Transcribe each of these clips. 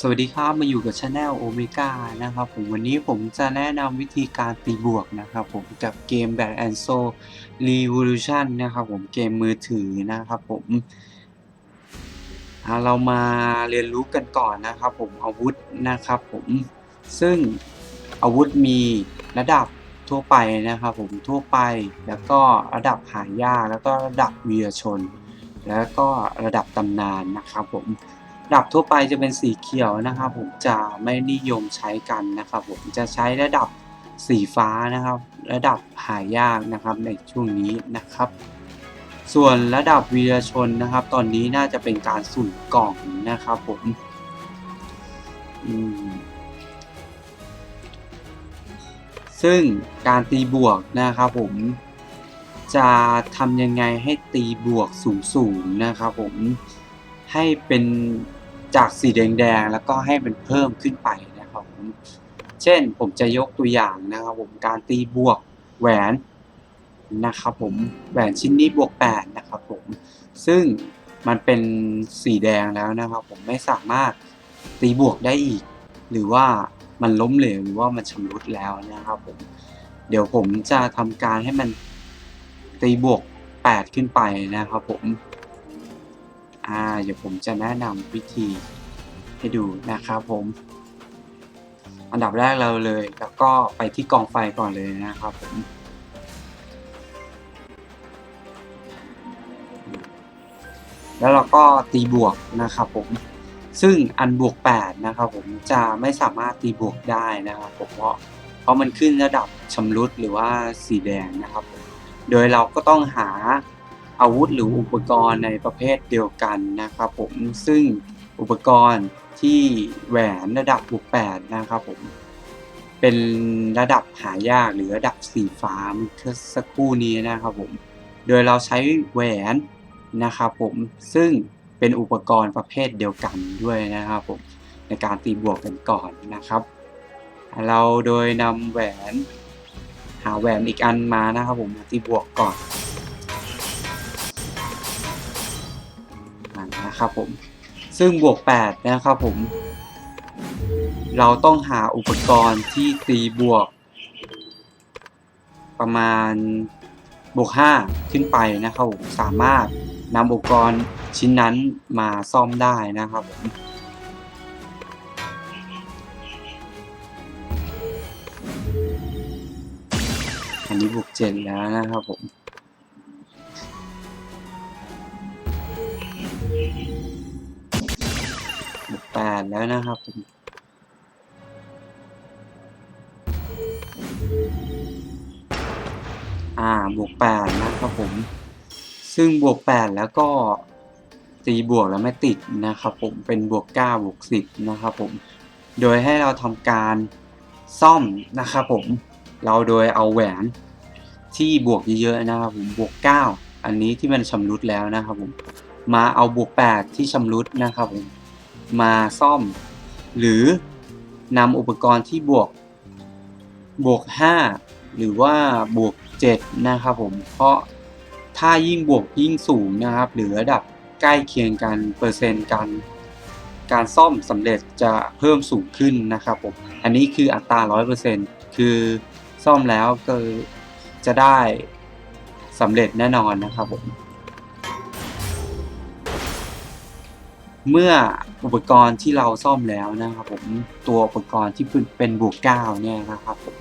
สวัสดีครับมาอยู่กับช anel โอเมก้านะครับผมวันนี้ผมจะแนะนำวิธีการตีบวกนะครับผมกับเกม b a t and So Revolution นะครับผมเกมมือถือนะครับผมอ่าเรามาเรียนรู้กันก่อนนะครับผมอาวุธนะครับผมซึ่งอาวุธมีระดับทั่วไปนะครับผมทั่วไป แล้วก็ระดับหายากแล้วก็ระดับวีรชน แล้วก็ระดับตำนานนะครับผม ดับทั่วไปจะเป็นสีเขียวนะครับ ผมจะไม่นิยมใช้กันนะครับ ผมจะใช้ระดับสีฟ้านะครับ ระดับหายากนะครับในช่วงนี้นะครับ ส่วนระดับวีรชนนะครับ ตอนนี้น่าจะเป็นการสุ่มกล่องนะครับผมอืมซึ่งการตีบวกนะครับผมจะทำยังไงให้ตีบวกสูงๆนะครับผมให้เป็น จากสีแดงๆแล้วก็ให้มันเพิ่มขึ้นไปนะครับผมเช่นผมจะยกตัวอย่างนะครับผมการตีบวกแหวนนะครับผมแหวนชิ้นนี้บวก8นะครับผมซึ่งมันเป็นสีแดงแล้วนะครับ ผมไม่สามารถตีบวกได้อีก หรือว่ามันล้มเหลวหรือว่ามันชำรุดแล้วนะครับผมเดี๋ยวผมจะทำการให้มันตีบวก 8 ขึ้นไปนะครับผม อ่าเดี๋ยวผมจะแนะนำวิธีให้ดูนะครับผม อันดับแรกเราเลย แล้วก็ไปที่กองไฟก่อนเลยนะครับผมแล้วเราก็ตีบวกนะครับผม ซึ่งอันบวก 8 นะครับผมจะไม่สามารถตีบวกได้นะครับผมเพราะเพราะมันขึ้นระดับชำรุดหรือว่าสีแดงนะครับ โดยเราก็ต้องหา อาวุธหรืออุปกรณ์ในประเภทเดียวกันนะครับผมซึ่งอุปกรณ์ที่แหวนระดับบวก8นะครับผมเป็นระดับหายากหรือระดับสีฟ้าเมื่อสักครู่นี้นะครับผมโดยเราใช้แหวนนะครับผมซึ่งเป็นอุปกรณ์ประเภทเดียวกันด้วยนะครับผมในการตีบวกกันก่อนนะครับ เราโดยนำแหวนหาแหวนอีกอันมานะครับผมตีบวกก่อน นะครับผม ซึ่งบวก 8 นะครับผม เราต้องหาอุปกรณ์ที่ตีบวก ประมาณบวก 5 ขึ้นไปนะครับผม สามารถนำอุปกรณ์ชิ้นนั้นมาซ่อมได้นะครับผมอันนี้บวกเจ็ดแล้วนะครับผม แปดแล้วนะครับผมอ่าบวกแปดนะครับผม ซึ่งบวกแปดแล้วก็ตีบวกแล้วไม่ติดนะครับผมเป็นบวกเก้าบวกสิบนะครับผม โดยให้เราทำการซ่อมนะครับผมเราโดยเอาแหวนที่บวกเยอะๆนะครับผมบวก9อันนี้ที่มันชำรุดแล้วนะครับผม มาเอาบวก 8 ที่ชำรุดนะครับผมมาซ่อม หรือนำอุปกรณ์ที่บวกบวก 5 หรือว่าบวก 7 นะครับผมเพราะถ้ายิ่งบวกยิ่งสูงนะครับ หรือระดับใกล้เคียงกันเปอร์เซ็นต์การการซ่อมสำเร็จจะเพิ่มสูงขึ้นนะครับผมอันนี้คืออัตรา 100%คือซ่อมแล้วก็จะได้สำเร็จแน่นอนนะครับผม เมื่ออุปกรณ์ที่เราซ่อมแล้วนะครับผมตัวอุปกรณ์ที่เป็นบวก9เนี่ยนะครับผม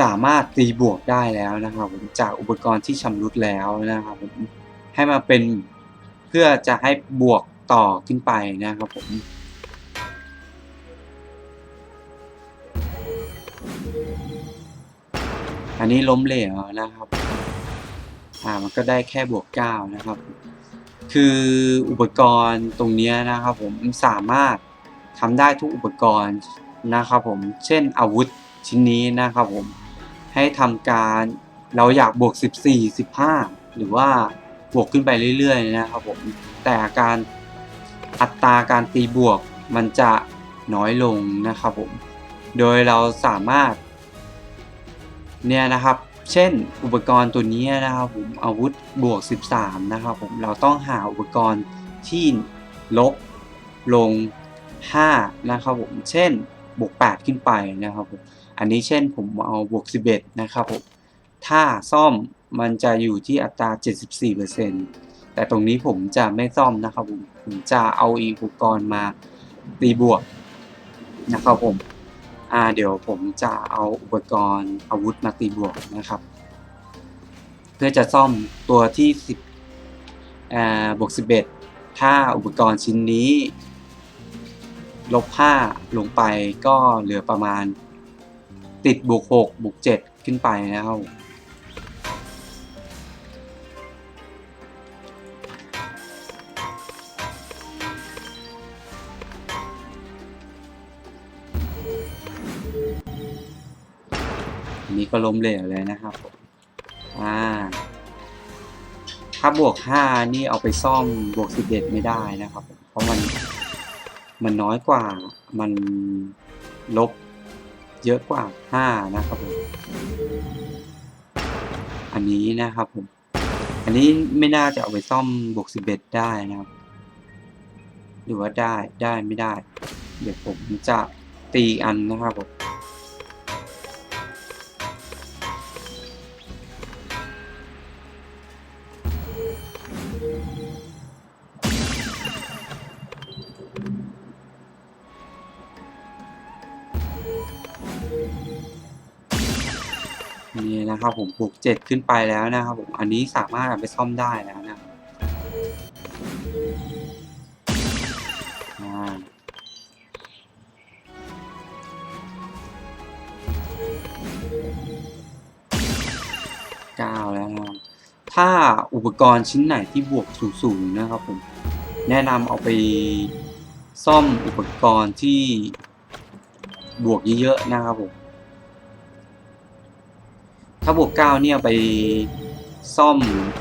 สามารถตีบวกได้แล้วนะครับผมจากอุปกรณ์ที่ชำรุดแล้วนะครับผมให้มาเป็นเพื่อจะให้บวกต่อขึ้นไปนะครับผมอันนี้ล้มเหลวนะครับ อ่ามันก็ได้แค่บวกเก้านะครับ คืออุปกรณ์ตรงนี้นะครับผมสามารถทำได้ทุกอุปกรณ์นะครับผม เช่นอาวุธชิ้นนี้นะครับผม ให้ทำการเราอยากบวก 14 15 หรือว่าบวกขึ้นไปเรื่อยๆนะครับผม แต่การอัตราการตีบวกมันจะน้อยลงนะครับผม โดยเราสามารถเนี่ยนะครับ เช่นอุปกรณ์ตัวนี้นะครับผมอาวุธบวก 13 นะครับผมเราต้องหาอุปกรณ์ที่ลบลง 5 นะครับผมเช่นบวก 8 ขึ้นไปนะครับผมอันนี้เช่นผมเอาบวก 11 นะครับผมถ้าซ่อมมันจะอยู่ที่อัตรา 74%แต่ตรงนี้ผมจะไม่ซ่อมนะครับผมผมจะเอาอุปกรณ์มาตีบวกนะครับผม อ่าเดี๋ยวผมจะเอาอุปกรณ์อาวุธมาตีบวกนะครับ เพื่อจะซ่อมตัวที่ 10อ่าบวก 11 ถ้าอุปกรณ์ชิ้นนี้ ลบ 5 ลงไปก็เหลือประมาณติดบวก 6 บวก 7 ขึ้นไปนะครับ อันนี้ก็ล้มเหลวเลยนะครับผมอ่าถ้าบวก 5 นี่เอาไปซ่อมบวก 11 ไม่ได้นะครับ เพราะมันมันน้อยกว่ามันลบเยอะกว่า 5 นะครับผมอันนี้นะครับผมอันนี้ไม่น่าจะเอาไปซ่อมบวก 11 ได้นะครับ หรือว่าได้ได้ไม่ได้ เดี๋ยวผมจะตีอันนะครับผม นะครับผมบวกเจ็ดขึ้นไปแล้วนะครับผมอันนี้สามารถเอาไปซ่อมได้แล้วนะเก้าแล้วนะถ้าอุปกรณ์ชิ้นไหนที่บวกสูงๆนะครับผมแนะนำเอาไปซ่อมอุปกรณ์ที่บวกเยอะๆนะครับผม ถ้าบวกเก้าเนี่ยไปซ่อม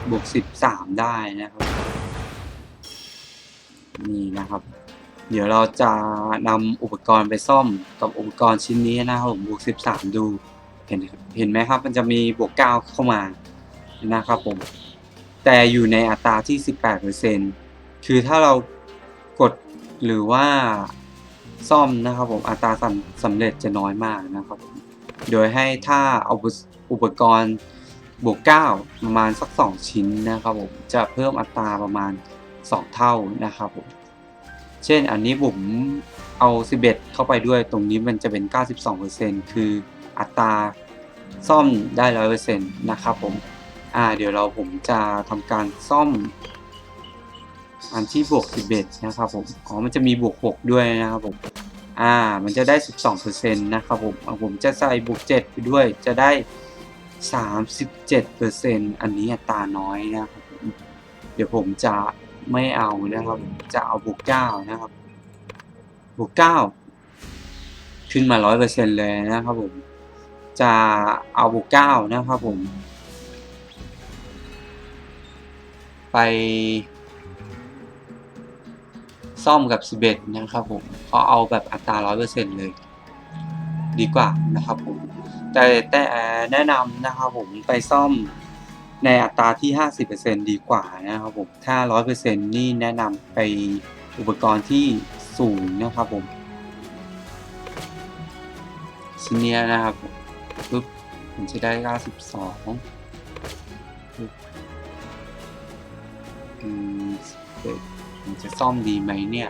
บวกสิบสามได้นะครับ นี่นะครับ เดี๋ยวเราจะนำอุปกรณ์ไปซ่อมกับอุปกรณ์ชิ้นนี้นะครับผมบวกสิบสามดูเห็นเห็นไหมครับ มันจะมีบวกเก้าเข้ามานะครับผม แต่อยู่ในอัตราที่สิบแปดเปอร์เซ็นคือถ้าเรากดหรือว่าซ่อมนะครับผมอัตราสำสำเร็จจะน้อยมากนะครับ โดยให้ถ้าเอา อุปกรณ์บวก 9 ประมาณสัก 2 ชิ้นนะครับผมจะเพิ่มอัตราประมาณ 2 เท่านะครับผมเช่นอันนี้ผมเอา 11 เข้าไปด้วยตรงนี้มันจะเป็น 92%คืออัตราซ่อมได้ 100%นะครับผมอ่าเดี๋ยวเราผมจะทำการซ่อม อันที่บวก 11 นะครับผมอ๋อมันจะมีบวก 6 ด้วยนะครับผมอ่ามันจะได้ 12%นะครับผมอะผมจะใส่บวก 7 ไปด้วยจะได้ 37%อันนี้อัตราน้อยนะครับผมเดี๋ยวผมจะไม่เอานะครับ จะเอาบวก9นะครับ บวก9ขึ้นมา 100%เซ็นเลยนะครับผม จะเอาบวก9นะครับผม ไป ซ่อมกับ 11 นะครับผมเพราะเอาแบบอัตรา 100%เลย ดีกว่านะครับผม แต่แต่แนะนำนะครับผมไปซ่อมในอัตราที่ 50%ดีกว่านะครับผมถ้า 100%นี่แนะนำไปอุปกรณ์ที่สูงนะครับผมชิ้นเนี้ยนะครับปุ๊บผมจะได้ 92ปุ๊บอืมผมจะซ่อมดีไหมเนี่ย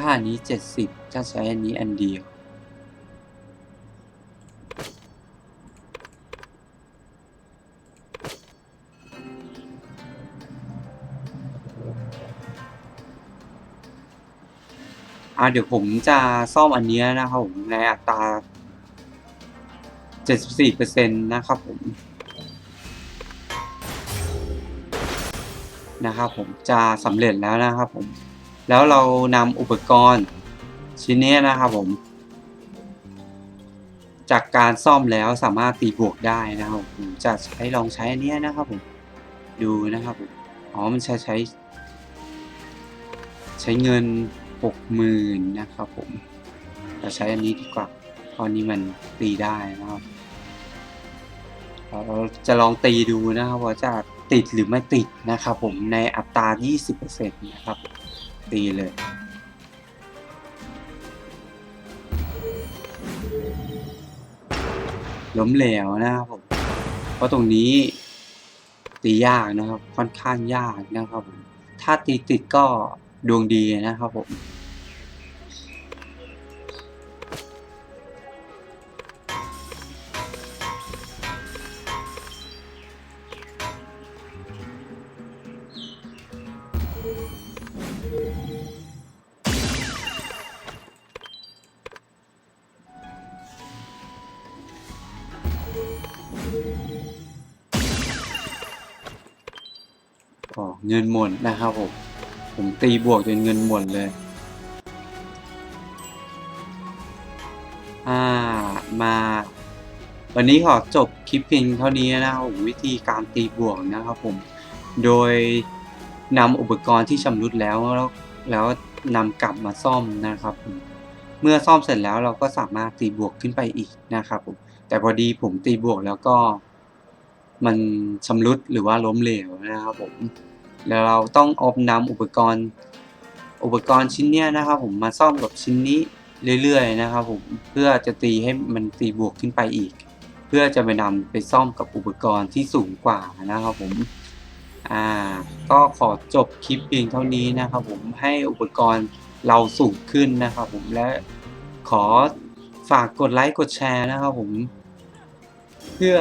ถ้าอันนี้70ถ้าใช้อันนี้อันเดียว อ่าเดี๋ยวผมจะซ่อมอันเนี้ยนะครับผมในอัตรา74%นะครับผม นะครับผมจะสำเร็จแล้วนะครับผม แล้วเรานำอุปกรณ์ชิ้นนี้นะครับผม จากการซ่อมแล้วสามารถตีบวกได้นะครับผมจะใช้ลองใช้อันนี้นะครับผมดูนะครับผมอ๋อมันใช้ใช้ ใช้เงินหกหมื่นนะครับผมเราใช้อันนี้ดีกว่าเพราะนี้มันตีได้นะครับเราจะลองตีดูนะครับว่าจะ ติดหรือไม่ติดนะครับผมในอัตรา 20%นะครับ ตีเลย ล้มเหลวนะครับผม เพราะตรงนี้ตียากนะครับ ค่อนข้างยากนะครับผม ถ้าตีติดก็ดวงดีนะครับผม เงินหมดนะครับผม ผมตีบวกจนเงินหมดเลย อ่า มา วันนี้ขอจบคลิปเพียงเท่านี้นะครับผมวิธีการตีบวกนะครับผม โดยนำอุปกรณ์ที่ชำรุดแล้วแล้วแล้วนำกลับมาซ่อมนะครับผมเมื่อซ่อมเสร็จแล้วเราก็สามารถตีบวกขึ้นไปอีกนะครับผมแต่พอดีผมตีบวกแล้วก็มันชำรุดหรือว่าล้มเหลวนะครับผม แล้วเราต้องอานำอุปกรณ์ อุปกรณ์ชิ้นเนี้ยนะครับผมมาซ่อมกับชิ้นนี้เรื่อยๆนะครับผมเพื่อจะตีให้มันตีบวกขึ้นไปอีก เพื่อจะไปนำไปซ่อมกับอุปกรณ์ที่สูงกว่านะครับผมอ่าก็ขอจบคลิปเพียงเท่านี้นะครับผมให้อุปกรณ์เราสูงขึ้นนะครับผมและขอฝากกดไลค์กดแชร์นะครับผม เพื่อ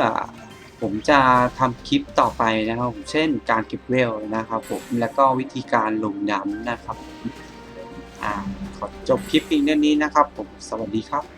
ผมจะทำคลิปต่อไปนะครับผมเช่นการเก็บเวลนะครับผมแล้วก็วิธีการลงน้ำนะครับอ่าขอจบคลิปเพียงเท่านี้นะครับผมสวัสดีครับ